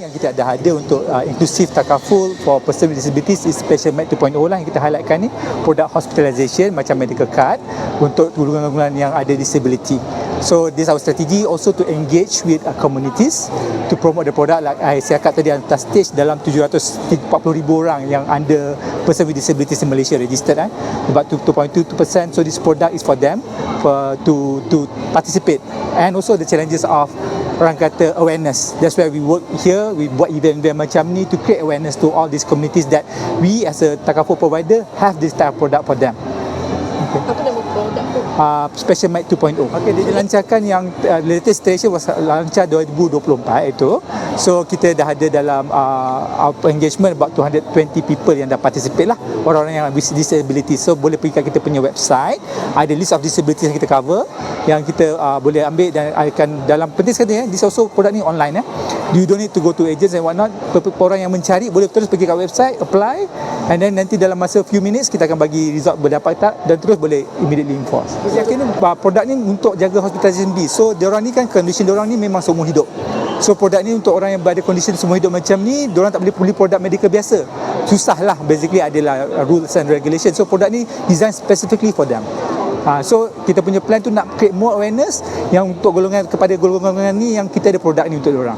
yang kita dah ada untuk uh, inclusive takaful for person with disabilities is Special Med 2.0 lah yang kita highlightkan ni. Produk hospitalization macam medical card untuk golongan-golongan yang ada disability. So this our strategy also to engage with uh, communities to promote the product. Like I cakap tadi atas stage dalam 740,000 orang yang under person with disabilities in Malaysia registered eh. About 2.22% so this product is for them for to to participate. And also the challenges of orang kata awareness. That's why we work here we buat event-event macam ni to create awareness to all these communities that we as a takaful provider have this type of product for them. Apa nama produk tu? uh, Special Mic 2.0 okay, dia dilancarkan yang uh, latest iteration was lancar 2024 itu. So kita dah ada dalam uh, our engagement about 220 people yang dah participate lah. Orang-orang yang with disability. So boleh pergi kat kita punya website. Ada list of disabilities yang kita cover yang kita uh, boleh ambil dan akan dalam penting sekali eh, this also produk ni online eh you don't need to go to agents and whatnot orang yang mencari boleh terus pergi kat website apply and then nanti dalam masa few minutes kita akan bagi result berdapat tak dan terus boleh immediately enforce yakin uh, produk ni untuk jaga hospitalization B so diorang ni kan condition diorang ni memang seumur hidup So produk ni untuk orang yang berada condition semua hidup macam ni, diorang tak boleh beli produk medical biasa. Susah lah basically adalah rules and regulations. So produk ni design specifically for them. Ha, so kita punya plan tu nak create more awareness yang untuk golongan kepada golongan-golongan ni yang kita ada produk ni untuk diorang.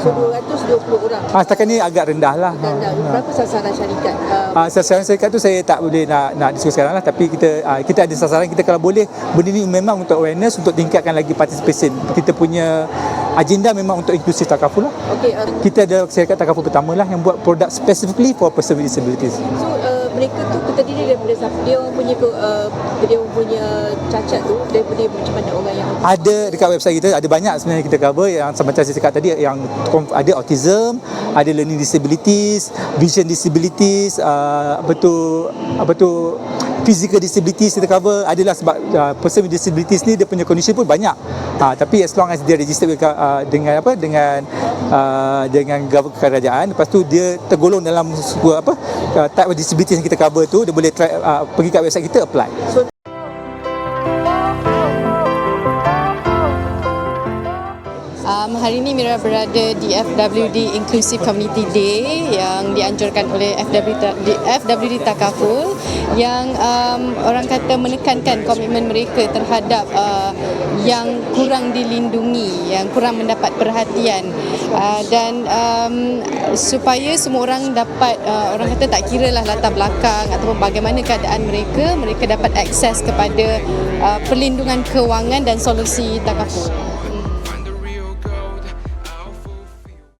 So 220 orang. Ha, setakat ni agak rendah lah. Dan dah, berapa sasaran syarikat? Uh, Uh, sasaran syarikat tu saya tak boleh nak nak diskusi sekarang lah tapi kita kita ada sasaran kita kalau boleh benda ni memang untuk awareness untuk tingkatkan lagi participation kita punya agenda memang untuk inklusif takaful lah okay, uh, kita ada syarikat takaful pertama lah yang buat produk specifically for person with disabilities so mereka tu terdiri daripada siapa? Dia orang punya uh, dia orang punya cacat tu daripada macam mana orang yang ada dekat website kita ada banyak sebenarnya kita cover yang macam saya cakap tadi yang ada autism ada learning disabilities vision disabilities uh, apa tu apa tu physical disabilities kita cover adalah sebab uh, person with disabilities ni dia punya condition pun banyak. Uh, tapi as long as dia register uh, dengan apa dengan uh, dengan government kerajaan lepas tu dia tergolong dalam sebuah apa uh, type of disabilities yang kita cover tu dia boleh try, uh, pergi kat website kita apply. So, hari ini Mira berada di FWD Inclusive Community Day yang dianjurkan oleh FWD, FWD Takaful yang um, orang kata menekankan komitmen mereka terhadap uh, yang kurang dilindungi, yang kurang mendapat perhatian uh, dan um, supaya semua orang dapat uh, orang kata tak kira lah latar belakang ataupun bagaimana keadaan mereka, mereka dapat akses kepada uh, perlindungan kewangan dan solusi takaful.